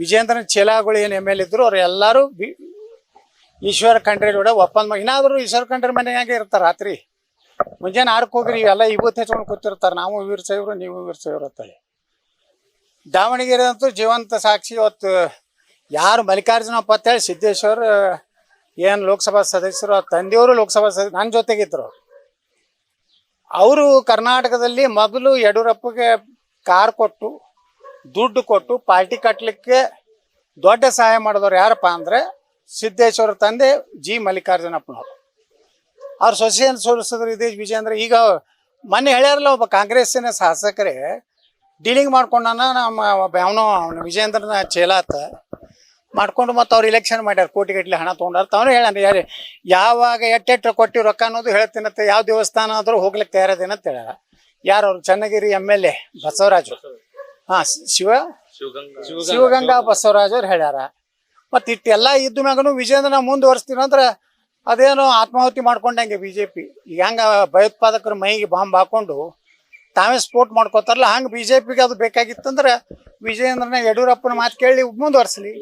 ವಿಜೇಂದ್ರನ ಚೇಲಾಗಳು ಏನು M L ಇದ್ರು, ಅವ್ರು ಎಲ್ಲರೂ ಬಿ ಈಶ್ವರ ಖಂಡ್ರೆ ಕೂಡ ಒಪ್ಪಂದ ಇನ್ನಾದರೂ ಈಶ್ವರ ಖಂಡ್ರೆ ಮನೆಯಾಗೆ ಇರ್ತಾರೆ ರಾತ್ರಿ. ಮುಂಜಾನೆ ಆರಕ್ಕೆ ಹೋಗ್ರಿ ಎಲ್ಲ ಇವತ್ತು ಹೆಚ್ಕೊಂಡು ಕೂತಿರ್ತಾರೆ. ನಾವು ವೀರ ಸೈವರು, ನೀವು ವೀರ ಸೈವರು ಅಂತೇಳಿ. ದಾವಣಗೆರೆ ಅಂತೂ ಜೀವಂತ ಸಾಕ್ಷಿ ಇವತ್ತು ಯಾರು ಮಲ್ಲಿಕಾರ್ಜುನಪ್ಪ ಅಂತೇಳಿ ಸಿದ್ದೇಶ್ವರ್, ಏನು ಲೋಕಸಭಾ ಸದಸ್ಯರು, ಆ ತಂದೆಯವರು ಲೋಕಸಭಾ ಸದಸ್ಯ ನನ್ನ ಜೊತೆಗಿದ್ರು. ಅವರು ಕರ್ನಾಟಕದಲ್ಲಿ ಮೊದಲು ಯಡಿಯೂರಪ್ಪಗೆ ಕಾರ್ ಕೊಟ್ಟು ದುಡ್ಡು ಕೊಟ್ಟು ಪಾರ್ಟಿ ಕಟ್ಟಲಿಕ್ಕೆ ದೊಡ್ಡ ಸಹಾಯ ಮಾಡಿದವ್ರು ಯಾರಪ್ಪ ಅಂದರೆ ಸಿದ್ದೇಶ್ವರ ತಂದೆ ಜಿ ಮಲ್ಲಿಕಾರ್ಜುನಪ್ಪನವರು. ಅವ್ರು ಸೊಸೆಯನ್ನು ಸೋಲಿಸಿದ್ರು ಇದೇ ವಿಜೇಂದ್ರ ಈಗ ಮೊನ್ನೆ ಹೇಳ್ಯಾರಲ್ಲ ಒಬ್ಬ ಕಾಂಗ್ರೆಸ್ಸಿನ ಶಾಸಕರೇ, ಡೀಲಿಂಗ್ ಮಾಡ್ಕೊಂಡನ ನಮ್ಮ ಅವನು ಅವನು ವಿಜೇಂದ್ರನ ಚೇಲಾತ ಮಾಡ್ಕೊಂಡು ಮತ್ತು ಅವ್ರು ಇಲೆಕ್ಷನ್ ಮಾಡ್ಯಾರ ಕೋಟಿಗಟ್ಟಲೆ ಹಣ ತೊಗೊಂಡಾರ. ತಾವೇ ಹೇಳ್ಯಾನ, ಯಾರು ಯಾವಾಗ ಎಟ್ಟೆಟ್ಟು ಕೊಟ್ಟಿವಿ ರೊಕ್ಕ ಅನ್ನೋದು ಹೇಳ್ತೀನಂತೆ, ಯಾವ ದೇವಸ್ಥಾನ ಆದರೂ ಹೋಗ್ಲಿಕ್ಕೆ ತಯಾರದೇನಂತ ಹೇಳ್ಯಾರ. ಯಾರು ಅವ್ರು? Channagiri M L A Basavaraju. ಹಾಂ ಶಿವ? ಶಿವಗಂಗಾ. ಬಸವರಾಜ್ ಅವ್ರು ಹೇಳ್ಯಾರ. ಮತ್ ಇಟ್ಟೆಲ್ಲ ಇದ್ದ ಮ್ಯಾಗನು ವಿಜೇಂದ್ರನ ಮುಂದುವರಿಸ್ತೀವಿ ಅಂದ್ರೆ ಅದೇನೋ ಆತ್ಮಾಹುತಿ ಮಾಡ್ಕೊಂಡಂಗೆ ಬಿಜೆಪಿ. ಈಗ ಹೆಂಗೆ ಭಯೋತ್ಪಾದಕರ ಮೈಗೆ ಬಾಂಬ್ ಹಾಕೊಂಡು ತಾವೇ ಸ್ಪೋರ್ಟ್ ಮಾಡ್ಕೋತಾರಲ್ಲ ಹಂಗ ಬಿಜೆಪಿಗೆ ಅದು ಬೇಕಾಗಿತ್ತಂದ್ರ ವಿಜಯೇಂದ್ರನ ಯಡಿಯೂರಪ್ಪನ ಮಾತು ಕೇಳಿ ಮುಂದುವರ್ಸಲಿ